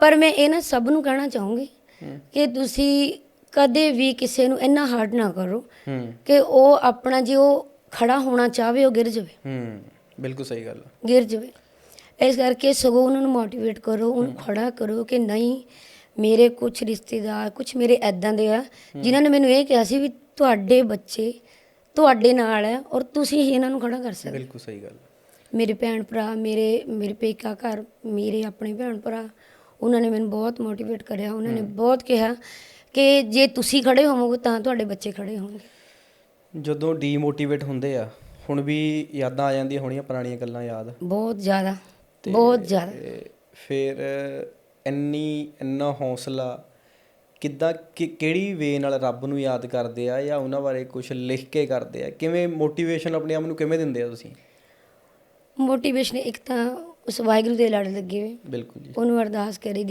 ਪਰ ਮੈਂ ਇਹ ਨਾ ਸਭ ਨੂੰ ਕਹਿਣਾ ਚਾਹੂੰਗੀ ਕਿ ਤੁਸੀਂ ਕਦੇ ਵੀ ਕਿਸੇ ਨੂੰ ਇੰਨਾ ਹਾਰਡ ਨਾ ਕਰੋ ਕਿ ਉਹ ਆਪਣਾ ਜੇ ਉਹ ਖੜਾ ਹੋਣਾ ਚਾਹਵੇ ਉਹ ਗਿਰ ਜਾਵੇ। ਹੂੰ ਬਿਲਕੁਲ ਸਹੀ ਗੱਲ। ਗਿਰ ਜਾਵੇ। ਇਸ ਕਰਕੇ ਸਗੋਂ ਉਹਨਾਂ ਨੂੰ ਮੋਟੀਵੇਟ ਕਰੋ ਉਹਨੂੰ ਖੜਾ ਕਰੋ ਕਿ ਨਹੀਂ ਮੇਰੇ ਕੁਝ ਰਿਸ਼ਤੇਦਾਰ ਕੁਝ ਮੇਰੇ ਐਦਾਂ ਦੇ ਆ ਜਿਨ੍ਹਾਂ ਨੇ ਮੈਨੂੰ ਇਹ ਕਿਹਾ ਸੀ ਵੀ ਤੁਹਾਡੇ ਬੱਚੇ ਤੁਹਾਡੇ ਨਾਲ ਹੈ ਔਰ ਤੁਸੀਂ ਹੀ ਇਹਨਾਂ ਨੂੰ ਖੜਾ ਕਰ ਸਕਦੇ। ਬਿਲਕੁਲ ਸਹੀ ਗੱਲ ਮੇਰੇ ਭੈਣ ਭਰਾ ਮੇਰੇ ਮੇਰੇ ਪੇਕਾ ਘਰ ਮੇਰੇ ਆਪਣੇ ਭੈਣ ਭਰਾ ਉਹਨਾਂ ਨੇ ਮੈਨੂੰ ਬਹੁਤ ਮੋਟੀਵੇਟ ਕਰਿਆ ਉਹਨਾਂ ਨੇ ਬਹੁਤ ਕਿਹਾ ਕਿ ਜੇ ਤੁਸੀਂ ਖੜੇ ਹੋਵੋਗੇ ਤਾਂ ਤੁਹਾਡੇ ਬੱਚੇ ਖੜੇ ਹੋਣਗੇ। ਜਦੋਂ ਡੀਮੋਟੀਵੇਟ ਹੁੰਦੇ ਆ ਹੁਣ ਵੀ ਯਾਦਾਂ ਆ ਜਾਂਦੀਆਂ ਹੋਣੀਆਂ ਪੁਰਾਣੀਆਂ ਗੱਲਾਂ ਯਾਦ। ਬਹੁਤ ਜ਼ਿਆਦਾ ਬਹੁਤ ਜ਼ਿਆਦਾ। ਫਿਰ ਇੰਨੀ ਇੰਨਾ ਹੌਸਲਾ ਕਿੱਦਾਂ ਕਿ ਕਿਹੜੀ ਵੇ ਨਾਲ ਰੱਬ ਨੂੰ ਯਾਦ ਕਰਦੇ ਆ ਜਾਂ ਉਹਨਾਂ ਬਾਰੇ ਕੁਝ ਲਿਖ ਕੇ ਕਰਦੇ ਆ? ਕਿਵੇਂ ਮੋਟੀਵੇਸ਼ਨ ਆਪਣੇ ਆਪ ਨੂੰ ਕਿਵੇਂ ਦਿੰਦੇ ਆ ਤੁਸੀਂ? ਮੋਟੀਵੇਸ਼ਨ ਇੱਕ ਤਾਂ ਉਸ ਵਾਹਿਗੁਰੂ ਦੇ ਲੜ ਲੱਗੇ ਹੋਏ। ਬਿਲਕੁਲ ਜੀ। ਉਹਨੂੰ ਅਰਦਾਸ ਕਰੀ ਦੀ